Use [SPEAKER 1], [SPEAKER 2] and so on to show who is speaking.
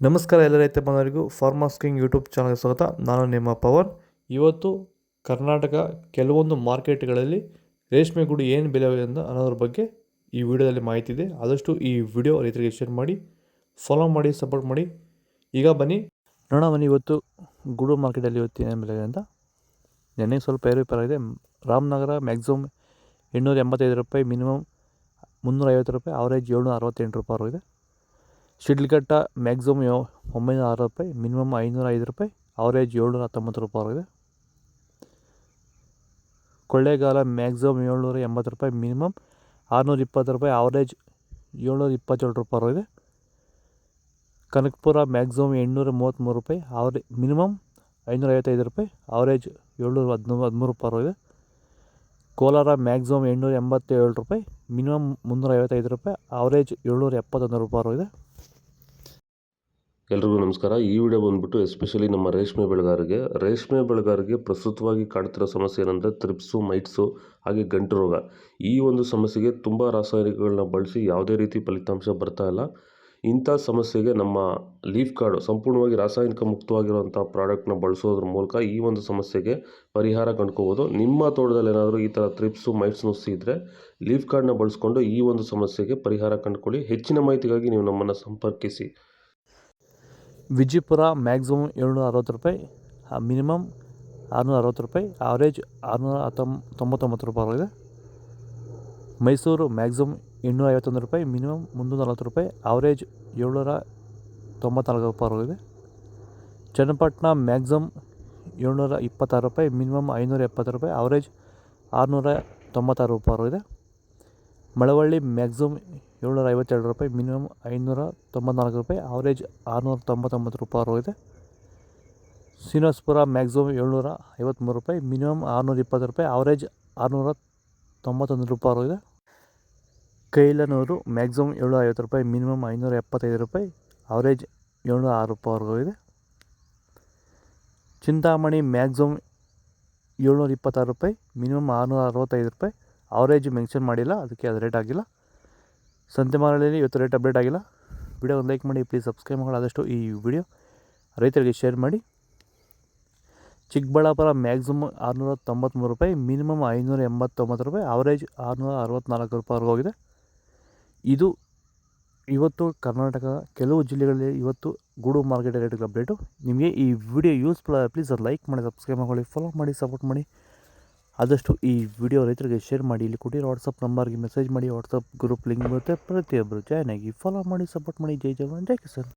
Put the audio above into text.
[SPEAKER 1] ನಮಸ್ಕಾರ ಎಲ್ಲ ರೈತ ಬಂದವರಿಗೂ ಫಾರ್ಮರ್ಸ್ ಕಿಂಗ್ ಯೂಟ್ಯೂಬ್ ಚಾನಲ್ಗೆ ಸ್ವಾಗತ. ನಾನು ನಿಮ್ಮ ಪವನ್. ಇವತ್ತು ಕರ್ನಾಟಕ ಕೆಲವೊಂದು ಮಾರ್ಕೆಟ್ಗಳಲ್ಲಿ ರೇಷ್ಮೆ ಗುಡಿ ಏನು ಬೆಲೆ ಅಂತ ಅನ್ನೋದ್ರ ಬಗ್ಗೆ ಈ ವಿಡಿಯೋದಲ್ಲಿ ಮಾಹಿತಿ ಇದೆ. ಆದಷ್ಟು ಈ ವಿಡಿಯೋ ರೈತರಿಗೆ ಶೇರ್ ಮಾಡಿ ಫಾಲೋ ಮಾಡಿ ಸಪೋರ್ಟ್ ಮಾಡಿ. ಈಗ ಬನ್ನಿ. ನೋಡೋಣ ಬನ್ನಿ ಇವತ್ತು ಗೂಡು ಮಾರ್ಕೆಟಲ್ಲಿ ಇವತ್ತು ಏನೇನು ಬೆಲೆ ಅಂತ. ನೆನ್ನೆ ಸ್ವಲ್ಪ ಏರುಪೇರಾಗಿದೆ ರಾಮನಗರ ಮ್ಯಾಕ್ಸಿಮಮ್ ಎಂಟುನೂರ ಎಂಬತ್ತೈದು ರೂಪಾಯಿ ಮಿನಿಮಮ್ ಮುನ್ನೂರ ಐವತ್ತು ರೂಪಾಯಿ ಅವರೇಜ್ ಏಳ್ನೂರ ಅರವತ್ತೆಂಟು ರೂಪಾಯಿ ಇದೆ. ಶಿಡ್ಲಘಟ್ಟ ಮ್ಯಾಕ್ಸಿಮಮ್ ಒಂಬೈನೂರ ಆರು ರೂಪಾಯಿ, ಮಿನಿಮಮ್ ಐನೂರ ಐದು ರೂಪಾಯಿ ಅವರೇಜ್ ಏಳ್ನೂರ ಹತ್ತೊಂಬತ್ತು ರೂಪಾಯಿ ಇದೆ ಕೊಳ್ಳೇಗಾಲ ಮ್ಯಾಕ್ಸಿಮಮ್ ಏಳ್ನೂರ ಎಂಬತ್ತು ರೂಪಾಯಿ, ಮಿನಿಮಮ್ ಆರುನೂರ ಇಪ್ಪತ್ತು ರೂಪಾಯಿ ಅವರೇಜ್ ಏಳ್ನೂರ ಇಪ್ಪತ್ತೇಳು ರೂಪಾಯಿ ಇದೆ ಕನಕಪುರ ಮ್ಯಾಕ್ಸಿಮಮ್ ಎಂಟುನೂರ ಮೂವತ್ತ್ಮೂರು ರೂಪಾಯಿ ಅವರೇ ಮಿನಿಮಮ್ ಐನೂರ ಐವತ್ತೈದು ರೂಪಾಯಿ ಅವರೇಜ್ ಏಳ್ನೂರ ಹದಿನೂರು ಹದಿಮೂರು ರೂಪಾಯಿ ಇದೆ ಕೋಲಾರ ಮ್ಯಾಕ್ಸಿಮಮ್ ಎಂಟುನೂರ ಎಂಬತ್ತೇಳು ರೂಪಾಯಿ, ಮಿನಿಮಮ್ ಮುನ್ನೂರ ಐವತ್ತೈದು ರೂಪಾಯಿ ಅವರೇಜ್ ಏಳ್ನೂರ ಎಪ್ಪತ್ತೊಂದು ರೂಪಾಯಿ ಇದೆ
[SPEAKER 2] ಎಲ್ರಿಗೂ ನಮಸ್ಕಾರ. ಈ ವಿಡಿಯೋ ಬಂದ್ಬಿಟ್ಟು ಎಸ್ಪೆಷಲಿ ನಮ್ಮ ರೇಷ್ಮೆ ಬೆಳೆಗಾರರಿಗೆ. ರೇಷ್ಮೆ ಬೆಳೆಗಾರರಿಗೆ ಪ್ರಸ್ತುತವಾಗಿ ಕಾಡ್ತಿರೋ ಸಮಸ್ಯೆ ಏನಂದರೆ ತ್ರಿಪ್ಸು, ಮೈಟ್ಸು, ಹಾಗೆ ಗಂಟು ರೋಗ. ಈ ಒಂದು ಸಮಸ್ಯೆಗೆ ತುಂಬ ರಾಸಾಯನಿಕಗಳನ್ನ ಬಳಸಿ ಯಾವುದೇ ರೀತಿ ಫಲಿತಾಂಶ ಬರ್ತಾ ಇಲ್ಲ. ಇಂಥ ಸಮಸ್ಯೆಗೆ ನಮ್ಮ ಲೀಫ್ ಕಾರ್ಡು ಸಂಪೂರ್ಣವಾಗಿ ರಾಸಾಯನಿಕ ಮುಕ್ತವಾಗಿರುವಂಥ ಪ್ರಾಡಕ್ಟ್ನ ಬಳಸೋದ್ರ ಮೂಲಕ ಈ ಒಂದು ಸಮಸ್ಯೆಗೆ ಪರಿಹಾರ ಕಂಡ್ಕೋಬೋದು. ನಿಮ್ಮ ತೋಟದಲ್ಲಿ ಏನಾದರೂ ಈ ಥರ ತ್ರಿಪ್ಸು, ಮೈಟ್ಸ್ ನುಸಿ ಇದ್ದರೆ ಲೀಫ್ ಕಾರ್ಡ್ನ ಬಳಸ್ಕೊಂಡು ಈ ಒಂದು ಸಮಸ್ಯೆಗೆ ಪರಿಹಾರ ಕಂಡುಕೊಳ್ಳಿ. ಹೆಚ್ಚಿನ ಮಾಹಿತಿಗಾಗಿ ನೀವು ನಮ್ಮನ್ನು ಸಂಪರ್ಕಿಸಿ.
[SPEAKER 1] ವಿಜಯಪುರ ಮ್ಯಾಕ್ಸಿಮಮ್ ಏಳ್ನೂರ ಅರವತ್ತು ರೂಪಾಯಿ ಮಿನಿಮಮ್ ಆರುನೂರ ಅರವತ್ತು ರೂಪಾಯಿ ಆವ್ರೇಜ್ ಆರುನೂರ ಹತ್ತೊಂ ತೊಂಬತ್ತೊಂಬತ್ತು ರೂಪಾಯಿ ಮೈಸೂರು ಮ್ಯಾಕ್ಸಿಮಮ್ ಇನ್ನೂರ ಐವತ್ತೊಂದು ರೂಪಾಯಿ ಮಿನಿಮಮ್ ಮುನ್ನೂರ ನಲ್ವತ್ತು ರೂಪಾಯಿ ಆವ್ರೇಜ್ ಏಳ್ನೂರ ತೊಂಬತ್ನಾಲ್ಕು ರೂಪಾಯಿ ಚನ್ನಪಟ್ಟಣ ಮ್ಯಾಕ್ಸಿಮಮ್ ಏಳ್ನೂರ ಇಪ್ಪತ್ತಾರು ರೂಪಾಯಿ ಮಿನಿಮಮ್ ಐನೂರ ಎಪ್ಪತ್ತು ರೂಪಾಯಿ ಆವ್ರೇಜ್ ಆರುನೂರ ತೊಂಬತ್ತಾರು ರೂಪಾಯಿ ಮಳವಳ್ಳಿ ಮ್ಯಾಕ್ಸಿಮಮ್ ಏಳ್ನೂರ ಐವತ್ತೆರಡು ರೂಪಾಯಿ, ಮಿನಿಮಮ್ ಐನೂರ ತೊಂಬತ್ನಾಲ್ಕು ರೂಪಾಯಿ, ಆವ್ರೇಜ್ ಆರುನೂರ ತೊಂಬತ್ತೊಂಬತ್ತು ರೂಪಾಯಿ ಇದೆ ಶ್ರೀನಿವಾಸಪುರ ಮ್ಯಾಕ್ಸಿಮಮ್ ಏಳ್ನೂರ ಐವತ್ತ್ಮೂರು ರೂಪಾಯಿ, ಮಿನಿಮಮ್ ಆರುನೂರ ಇಪ್ಪತ್ತು ರೂಪಾಯಿ, ಆವ್ರೇಜ್ ಆರುನೂರ ತೊಂಬತ್ತೊಂದು ರೂಪಾಯಿ ಇದೆ ಕೈಲನೂರು ಮ್ಯಾಕ್ಸಿಮಮ್ ಏಳ್ನೂರ ಐವತ್ತು ರೂಪಾಯಿ, ಮಿನಿಮಮ್ ಐನೂರ ಎಪ್ಪತ್ತೈದು ರೂಪಾಯಿ, ಆವ್ರೇಜ್ ಏಳ್ನೂರ ಆರು ರೂಪಾಯಿವರೆಗೂ ಇದೆ ಚಿಂತಾಮಣಿ ಮ್ಯಾಕ್ಸಿಮಮ್ ಏಳ್ನೂರ ಇಪ್ಪತ್ತಾರು ರೂಪಾಯಿ, ಮಿನಿಮಮ್ ಆರುನೂರ ಅರವತ್ತೈದು ರೂಪಾಯಿ ಅವರೇಜ್ ಮೆನ್ಷನ್ ಮಾಡಿಲ್ಲ, ಅದಕ್ಕೆ ಅದು ರೇಟ್ ಆಗಿಲ್ಲ. ಸಂತೆ ಮಾರಳಿಯಲ್ಲಿ ಇವತ್ತು ರೇಟ್ ಅಪ್ಡೇಟ್ ಆಗಿಲ್ಲ. ವಿಡಿಯೋ ಒಂದು ಲೈಕ್ ಮಾಡಿ ಪ್ಲೀಸ್ ಸಬ್ಸ್ಕ್ರೈಬ್ ಮಾಡಿ. ಆದಷ್ಟು ಈ ವಿಡಿಯೋ ರೈತರಿಗೆ ಶೇರ್ ಮಾಡಿ. ಚಿಕ್ಕಬಳ್ಳಾಪುರ ಮ್ಯಾಕ್ಸಿಮಮ್ ಆರುನೂರ ತೊಂಬತ್ತ್ಮೂರು ರೂಪಾಯಿ ಮಿನಿಮಮ್ ಐನೂರ ಎಂಬತ್ತೊಂಬತ್ತು ರೂಪಾಯಿ ಅವರೇಜ್ ಆರುನೂರ ಅರವತ್ತ್ನಾಲ್ಕು ರೂಪಾಯಿವರೆಗೂ ಹೋಗಿದೆ. ಇದು ಇವತ್ತು ಕರ್ನಾಟಕ, ಕೆಲವು ಜಿಲ್ಲೆಗಳಲ್ಲಿ ಇವತ್ತು ಗೂಡು ಮಾರ್ಕೆಟ್ ರೇಟ್ಗಳ ಅಪ್ಡೇಟು ನಿಮಗೆ ಈ ವಿಡಿಯೋ ಯೂಸ್ಫುಲ್ ಪ್ಲೀಸ್ ಅದು ಲೈಕ್ ಮಾಡಿ ಸಬ್ಸ್ಕ್ರೈಬ್ ಮಾಡಿ ಫಾಲೋ ಮಾಡಿ ಸಪೋರ್ಟ್ ಮಾಡಿ. ಆದಷ್ಟು ಈ ವಿಡಿಯೋ ರೈತರಿಗೆ ಶೇರ್ ಮಾಡಿ, ಇಲ್ಲಿ ಕೊಟ್ಟಿರೋ ವಾಟ್ಸಪ್ ನಂಬರ್ಗೆ ಮೆಸೇಜ್ ಮಾಡಿ ವಾಟ್ಸಪ್ ಗ್ರೂಪ್ ಲಿಂಕ್ ಬರುತ್ತೆ. ಪ್ರತಿಯೊಬ್ಬರು ಜಾಯ್ನ್ ಆಗಿ ಫಾಲೋ ಮಾಡಿ ಸಪೋರ್ಟ್ ಮಾಡಿ. ಜೈ ಜವಾನ್, ಜೈ ಕಿಸಾನ್.